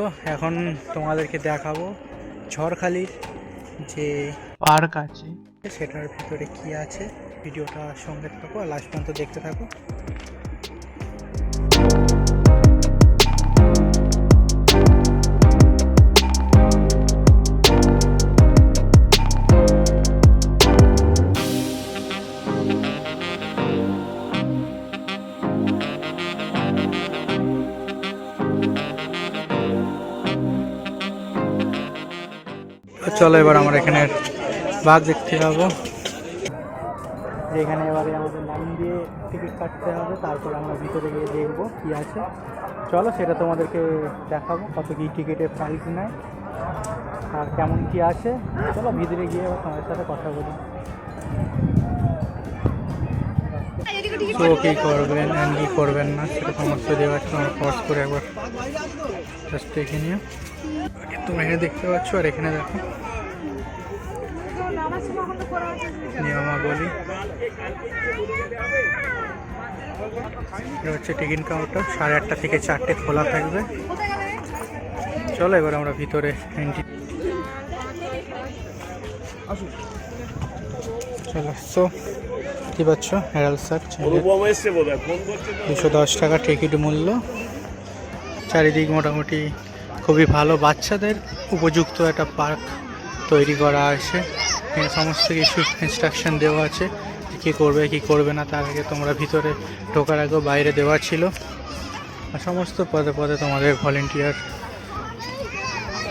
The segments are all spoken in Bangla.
সো এখন তোমাদেরকে দেখাবো ঝড়খালির যে পার্ক আছে। সেটার ভিতরে কি আছে। ভিডিওটা সঙ্গে থাকো আর লাস্ট পর্যন্ত দেখতে থাকো। চলো এবার আমার এখানে বাঘ দেখতে যাব যেখানে এবারে আমাদের লাইন দিয়ে টিকিট কাটতে হবে, তারপর আমরা ভিতরে গিয়ে দেখব কি আছে। চলো সেটা তোমাদেরকে দেখাবো কত কি টিকিটের প্রাইস নেয়, আর কেমন কি আছে। চলো ভিতরে গিয়ে তোমাদের সাথে কথা বলি। তো কী করবেন and কী করবেন না, সেটা সমস্ত দেওয়া আছে তোমরা পজ করে একবার জাস্ট দেখে নিও তোমরা এখানে দেখতে পাচ্ছ, আর এখানে দেখো। নিয়মাবলী। এটা হচ্ছে টিকিট কাউন্টার সাড়ে আটটা থেকে চারটে খোলা থাকবে। চলো এবার আমরা ভিতরে এন্ট্রি চলো তো কি পাচ্ছ? হেরাল। দুশো দশ টাকা টিকিট মূল্য। চারিদিক মোটামুটি খুবই ভালো। বাচ্চাদের উপযুক্ত একটা পার্ক তৈরি করা আছে। সমস্ত কিছু ইনস্ট্রাকশন দেওয়া আছে কী করবে কি করবে না তার আগে তোমরা ভিতরে ঢোকার আগেও বাইরে দেওয়া ছিল। আর সমস্ত পদে পদে তোমাদের ভলেন্টিয়ার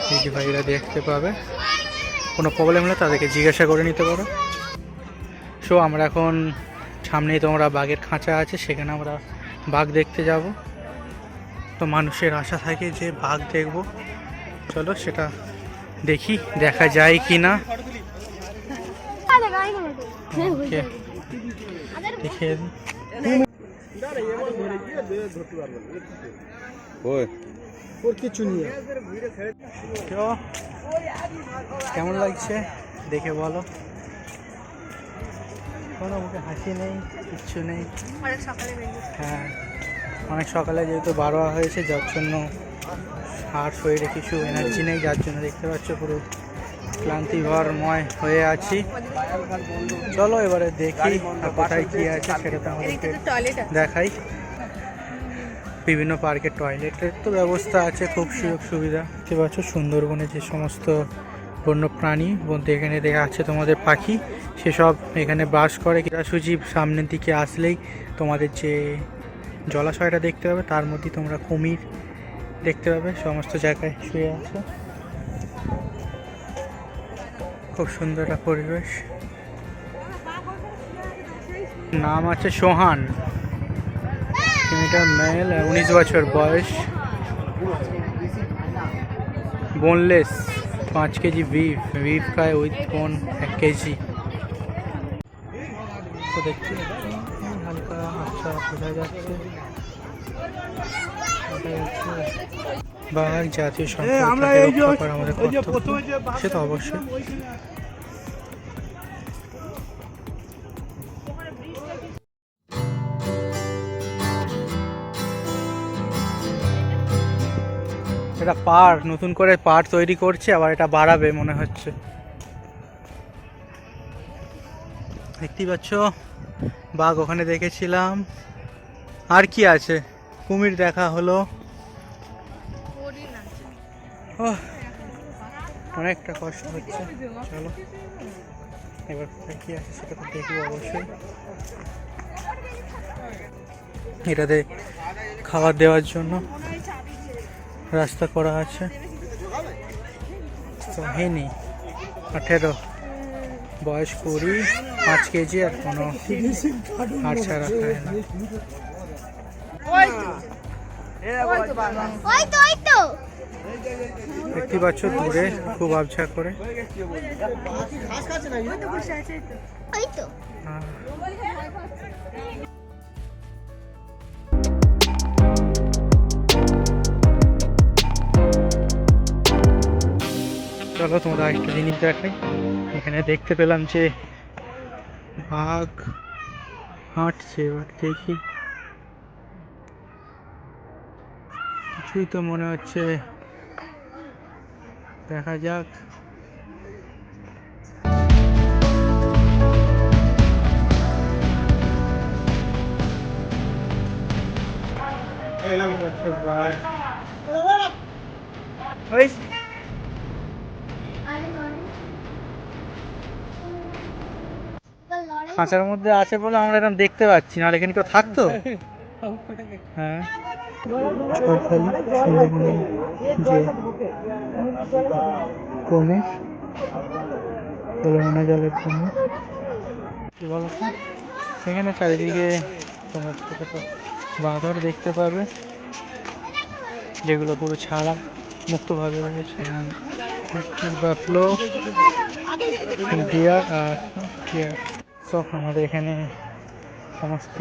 দিদি ভাইরা দেখতে পাবে। কোনো প্রবলেম হলে তাদেরকে জিজ্ঞাসা করে নিতে পারো। সো আমরা এখন সামনেই তোমরা বাঘের খাঁচা আছে, সেখানে আমরা বাঘ দেখতে যাব। তো মানুষের আশা থাকে যে বাঘ দেখব। চলো সেটা দেখি, দেখা যায় কি না। দেখে ওর কিছু নিয়ে। তো কেমন লাগছে? দেখে বলো। কোনো মুখে হাসি নেই কিচ্ছু নেই। হ্যাঁ অনেক সকালে যেহেতু বারোয়া হয়েছে যার জন্য আর শরীরে কিছু এনার্জি নেই যার জন্য দেখতে পাচ্ছ পুরো ক্লান্তিভরময় হয়ে আছি। চলো এবারে দেখি কোথায় কি আছে সেটা তো আমাদেরকে আছে। দেখাই। বিভিন্ন পার্কে টয়লেটের তো ব্যবস্থা আছে, খুব সুযোগ সুবিধা। দেখতে পাচ্ছ সুন্দরবনে যে সমস্ত বন্য প্রাণী বলতে এখানে দেখা আছে তোমাদের পাখি, সেসব এখানে বাস করে। সোজাসুজি সামনের দিকে আসলেই তোমাদের যে জলাশয়টা দেখতে পাবে, তার মধ্যে তোমরা কুমির দেখতে পাবে, সমস্ত জায়গায় শুয়ে আছে। খুব সুন্দর একটা পরিবেশ। নাম আছে সোহান। এটা মেল উনিশ বছর বয়স। বোনলেস পাঁচ কেজি বিফ বিফ খায় উইথ বোন এক কেজি। তো দেখতে পাচ্ছ, হালকা আচ্ছা বোঝা যাচ্ছে। বাঘ জাতীয় সম্পদ রক্ষা করা আমাদের কর্তব্য। সে তো অবশ্যই। এটা পার্ক নতুন করে পার্ক তৈরি করছে, আবার এটা বাড়াবে মনে হচ্ছে। দেখতেই পাচ্ছ, বাঘ ওখানে দেখেছিলাম। আর কি আছে? কুমির দেখা হলো। অনেকটা কষ্ট হচ্ছে। চলো, এবার কি আছে সেটা তো দেখব অবশ্যই। এটাতে খাবার দেওয়ার জন্য। রাস্তা করা আছে। তো হেনি আঠেরো। বয়স কুড়ি পাঁচ কেজি আর কোনো হাড় ছাড়া না। দেখতে পাচ্ছ দূরে খুব আবছা করে। চলো তোমরা একটা জিনিস দেখাই। এখানে দেখতে পেলাম যে বাঘ হাঁটছে এবার দেখি। কিছুই তো মনে হচ্ছে দেখা যাক। ওই খাঁচার মধ্যে আছে বলে আমরা এরকম দেখতে পাচ্ছি না এখানে কেউ থাকতো? হ্যাঁ। কুমির তুলনা জলের কি বলতো? সেখানে চারিদিকে বাঁদর দেখতে পাবে, যেগুলো পুরো ছাড়া মুক্তভাবে রয়েছে। বাফলো আর সব আমাদের এখানে সমস্ত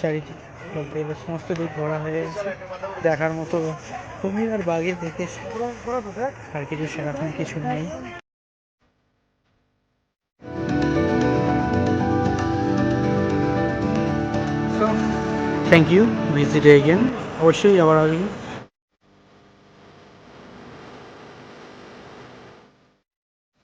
চারিদিক বলতে গেলে সমস্ত দিক ঘোরা হয়ে দেখার মতো কুমির আর বাঘে দেখে আর কিছু সেরকম কিছু নেই। থ্যাংক ইউ ভিজিট এগেন অবশ্যই আবার আসব